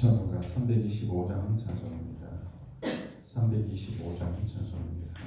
찬송가 325장 찬송입니다. 325장 찬송입니다.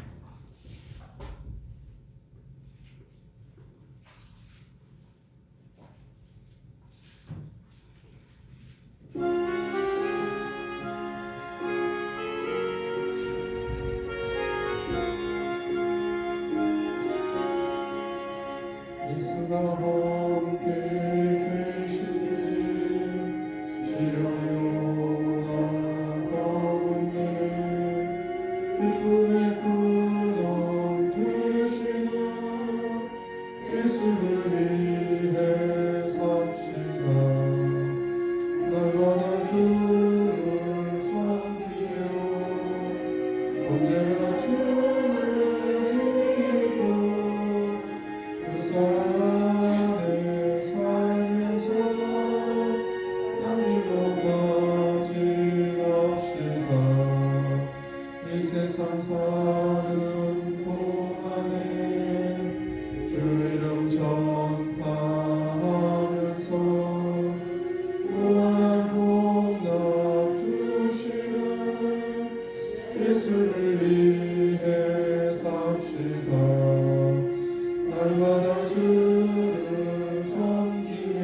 예 날마다 주를 섬기며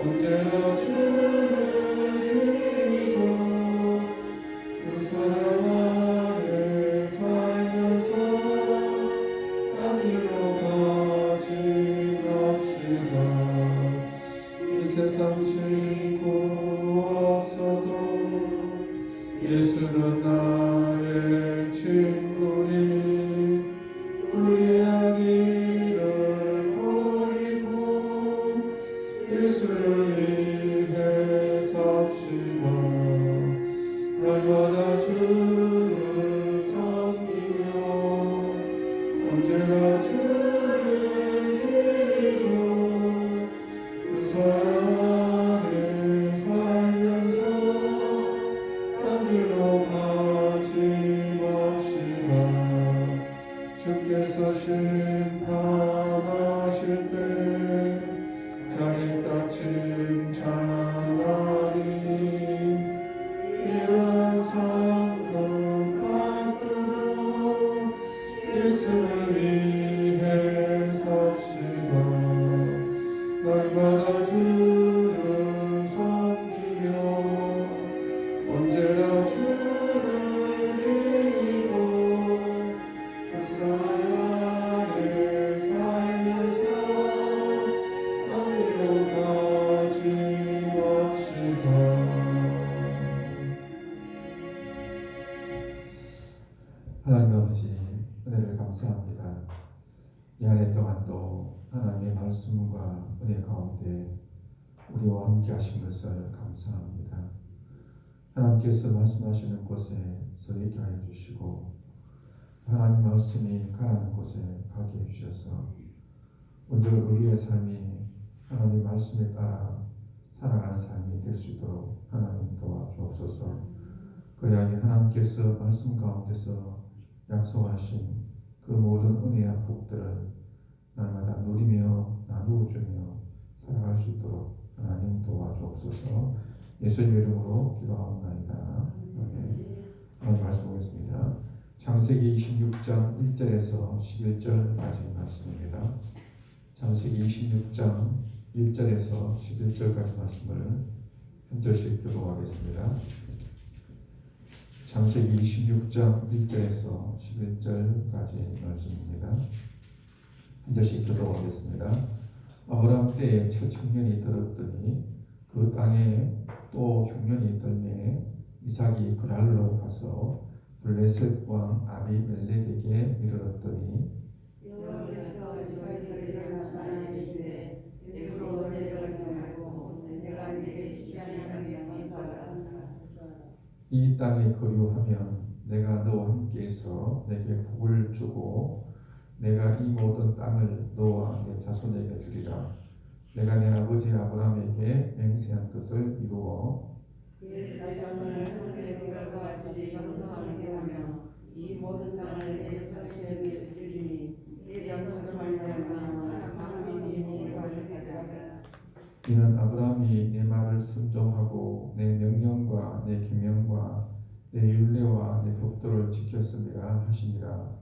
언제나 주를 드리고 그 사랑 안에 살면서 하늘로 가지 맙시다. 이 세상 싣고 없어도 예수는 나의 말씀하시는 곳에 서 있게 하여 주시고 하나님 말씀이 가라는 곳에 가게 해 주셔서 온전히 우리의 삶이 하나님 말씀에 따라 살아가는 삶이 될 수 있도록 하나님 도와주옵소서 그래야 하나님께서 말씀 가운데서 약속하신 그 모든 은혜와 복들을 날마다 누리며 나누어 주며 살아갈 수 있도록 하나님 도와주옵소서 예수님 이름으로 기도하옵나이다. 창세기 26장 1절에서 11절까지 말씀입니다. 창세기 26장 1절에서 11절까지 말씀을 한 절씩 교독하겠습니다. 창세기 26장 1절에서 11절까지 말씀입니다. 한 절씩 교독하겠습니다. 아브라함 때에 첫 흉년이 들었더니 그 땅에 또 흉년이 들매 이삭이 그랄로 가서 블레셋 왕 아비멜렉에게 이르렀더니 여호와께서 이스라엘에게 나타나시되 일부러 내려가지 말고 내가 네게 지시하는 먼저 가라. 이 땅에 거류하면 내가 너와 함께해서 내게 복을 주고 내가 이 모든 땅을 너와 내 자손에게 주리라. 내가 내 아버지 아브라함에게 맹세한 것을 이루어 그 자손을 하늘의 별과 같이 형성하게 하며 이 모든 땅을 내 자손에게 주리니 내 자손을 말미암아 만민 이. 이는 아브라함이 내 말을 순종하고 내 명령과 내 계명과 내 율례와 내 법도를 지켰음이라 하시니라.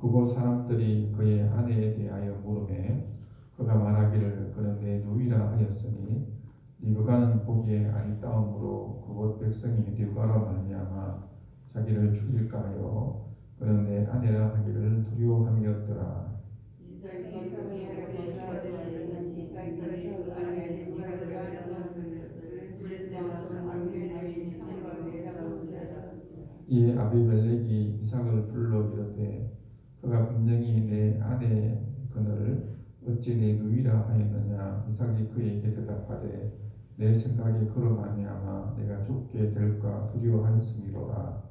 그곳 사람들이 그의 아내에 대하여 물음에 그가 말하기를 그는 내 누이라 하였으니 리브가는 보기에 아리따움으로 그곳 백성이 리브가로 말미암아 자기를 죽일까 하여 그는 내 아내라 하기를 두려워함이었더라. 그래서 아비멜렉이 이삭을 불러 이르되 그가 분명히 내 아내 그를 어찌 내 누이라 하였느냐? 이삭이 그에게 대답하되 내 생각에 그로 말미암아 내가 죽게 될까 두려워하였음이로라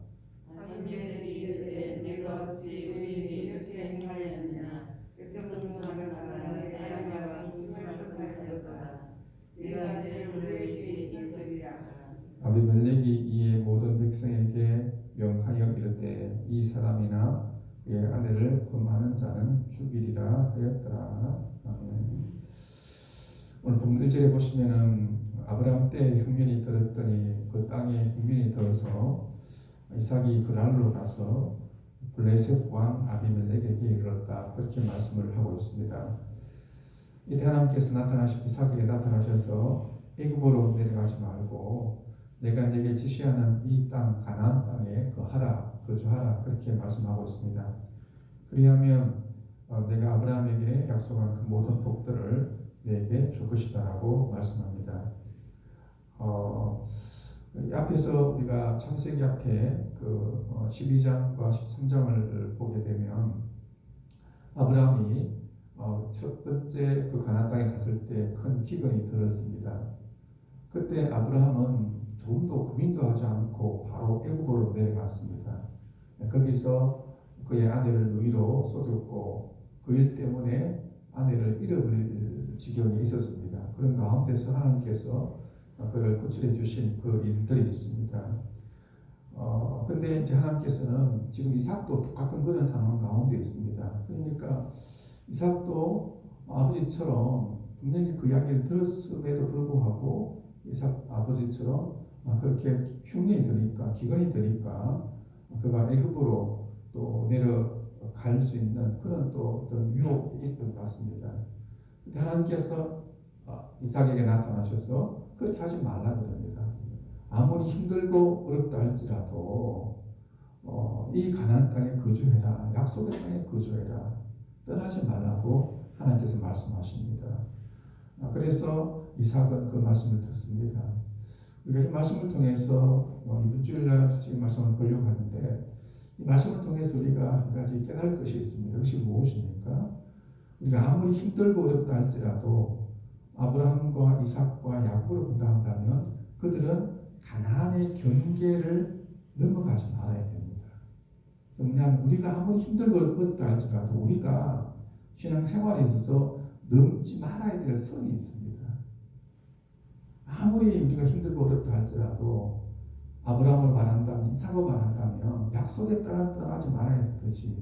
아비멜렉이 이르되 내가 어찌 우리에게 이렇게 행하였느냐 백성 중 하나가 내 아내와 죽음을 쫓아내었다 내가 제일 우리에게 이삭이라 아비멜렉이 이에 모든 백성에게 명하여 이르되 이 사람이나 그의 아내를 범하는 자는 죽이리라 하였더라 아멘. 오늘 본문절에 보시면은 아브라함 때 흉년이 들었더니 그 땅에 흉년이 들어서 이삭이 그랄로 가서 블레셋 왕 아비멜렉에게 이르렀다 그렇게 말씀을 하고 있습니다. 이때 하나님께서 나타나시 이삭에게 나타나셔서 애굽으로 내려가지 말고 내가 내게 지시하는 이 땅 가나안 땅에 거하라 거주하라 그렇게 말씀하고 있습니다. 그리하면 어, 내가 아브라함에게 약속한 그 모든 복들을 내게 줄 것이다라고 말씀합니다. 어, 이 앞에서 우리가 창세기 앞에 그 어, 12장과 13장을 보게 되면 아브라함이 어, 첫 번째 그 가나안 땅에 갔을 때 큰 기근이 들었습니다. 그때 아브라함은 조금도 고민도 하지 않고 바로 애굽으로 내려갔습니다. 거기서 그의 아내를 누이로 속였고 그일 때문에 아내를 잃어버릴 지경에 있었습니다. 그런 가운데서 하나님께서 그를 구출해 주신 그 일들이 있습니다. 어, 근데 이제 하나님께서는 지금 이삭도 똑같은 그런 상황 가운데 있습니다. 그러니까 이삭도 아버지처럼 분명히 그 이야기를 들었음에도 불구하고 이삭 아버지처럼 아, 그렇게 흉년이 드니까 기근이 드니까 그가 애굽으로 또 내려 갈 수 있는 그런 또 어떤 유혹이 있을 것 같습니다. 하나님께서 아, 이삭에게 나타나셔서 그렇게 하지 말라 그럽니다. 아무리 힘들고 어렵다 할지라도 어, 이 가나안 땅에 거주해라. 약속의 땅에 거주해라. 떠나지 말라고 하나님께서 말씀하십니다. 아, 그래서 이삭은 그 말씀을 듣습니다. 우리가 이 말씀을 통해서 어, 이번 주일날 지금 말씀을 보려고 하는데 이 말씀을 통해서 우리가 한 가지 깨달을 것이 있습니다. 그것이 무엇입니까? 우리가 아무리 힘들고 어렵다 할지라도 아브라함과 이삭과 야곱을 본다 한다면 그들은 가나안의 경계를 넘어가지 말아야 됩니다. 왜냐하면 우리가 아무리 힘들고 어렵다 할지라도 우리가 신앙생활에 있어서 넘지 말아야 될 선이 있습니다. 아무리 우리가 힘들고 어렵다 할지라도 아브라함을 말한다면 이삭을 말한다면 약속의 땅을 떠나지 말아야 되듯이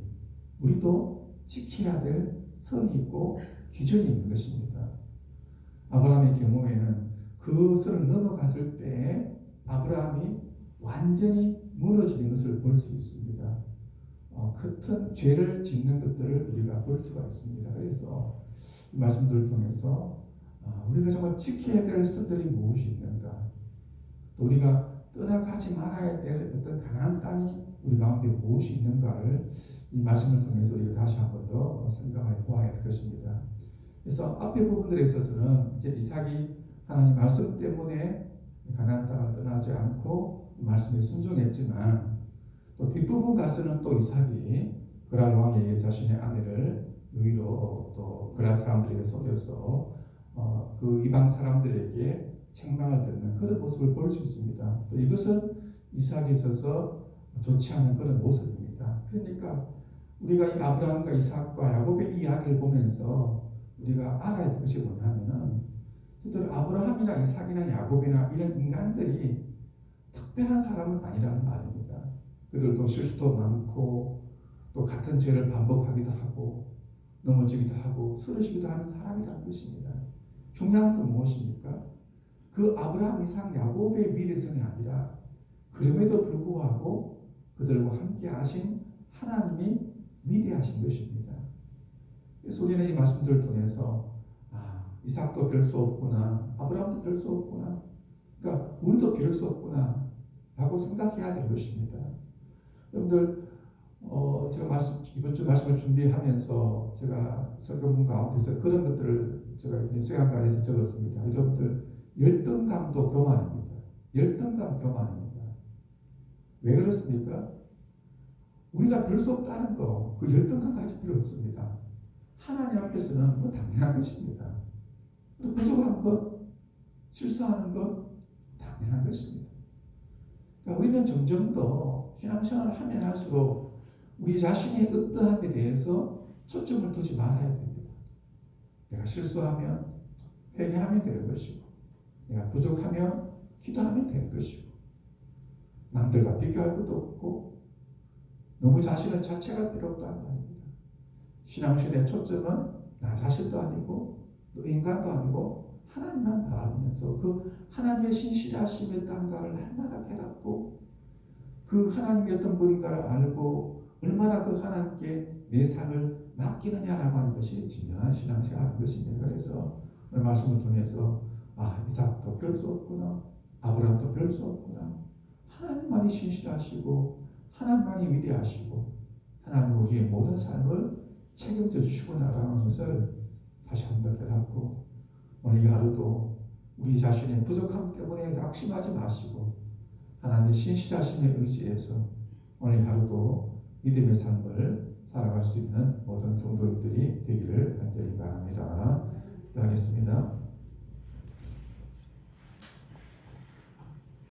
우리도 지켜야 될 선이 있고 기준이 있는 것입니다. 아브라함의 경우에는 그 선을 넘어갔을 때 아브라함이 완전히 무너지는 것을 볼 수 있습니다. 어, 같은 죄를 짓는 것들을 우리가 볼 수가 있습니다. 그래서 이 말씀들을 통해서 아, 우리가 정말 지켜야 될 선들이 무엇이 있는가? 또 우리가 떠나가지 말아야 될 어떤 가나안 땅이 우리 가운데 무엇이 있는가를 이 말씀을 통해서 우리가 다시 한 번 더 생각해 보아야 할 것입니다. 그래서 앞에 부분들에 있어서는 이제 이삭이 하나님 말씀 때문에 가나안 땅을 떠나지 않고 말씀에 순종했지만 또 뒷부분 가서는 또 이삭이 그랄 왕에게 자신의 아내를 누이로 또 그랄 사람들에게 속여서 어, 그 이방 사람들에게 책망을 듣는 그런 모습을 볼 수 있습니다. 또 이것은 이삭에 있어서 좋지 않은 그런 모습입니다. 그러니까 우리가 이 아브라함과 이삭과 야곱의 이야기를 보면서 우리가 알아야 될 것이 뭐냐면은 실제로 아브라함이나 이삭이나 야곱이나 이런 인간들이 특별한 사람은 아니라는 말입니다. 그들도 실수도 많고 또 같은 죄를 반복하기도 하고 넘어지기도 하고 쓰러지기도 하는 사람이라는 것입니다. 중요한 것은 무엇입니까? 그 아브라함, 이상, 야곱의 미래성이 아니라 그럼에도 불구하고 그들과 함께 하신 하나님이 위대하신 것입니다. 그래서 우리는 이 말씀들을 통해서 아, 이삭도 별 수 없구나. 아브라함도 별 수 없구나. 그러니까 우리도 별 수 없구나. 라고 생각해야 될 것입니다. 여러분들 어, 제가 말씀, 이번 주 말씀을 준비하면서 제가 설교문 가운데서 그런 것들을 제가 수양관에서 적었습니다. 여러분들 열등감도 교만입니다. 열등감 교만입니다. 왜 그렇습니까? 우리가 별 수 없다는 거, 그 열등감 가질 필요 없습니다. 하나님 앞에서는 뭐 당연한 것입니다. 부족한 것, 실수하는 것, 당연한 것입니다. 그러니까 우리는 점점 더 신앙생활을 하면 할수록 우리 자신의 어떠함에 대해서 초점을 두지 말아야 됩니다. 내가 실수하면 회개하면 되는 것이고, 내가 부족하면 기도하면 되는 것이고, 남들과 비교할 것도 없고, 너무 자신을 자책할 필요 없다는 말입니다. 신앙신의 초점은 나 자신도 아니고, 또 인간도 아니고, 하나님만 바라보면서 그 하나님의 신실하심의 단가를 날마다 깨닫고, 그 하나님이 어떤 분인가를 알고, 얼마나 그 하나님께 내 삶을 맡기느냐라고 하는 것이 진정한 신앙생활인 것입니다. 그래서 오늘 말씀을 통해서 아 이삭도 별 수 없구나 아브라함도 별 수 없구나 하나님만이 신실하시고 하나님만이 위대하시고 하나님 우리의 모든 삶을 책임져 주시구나라는 것을 다시 한 번 깨닫고 오늘 이 하루도 우리 자신의 부족함 때문에 낙심하지 마시고 하나님의 신실하심에 의지해서 오늘 이 하루도 믿음의 삶을 살아갈 수 있는 모든 성도들이 되기를 간절히 바랍니다. 기도하겠습니다.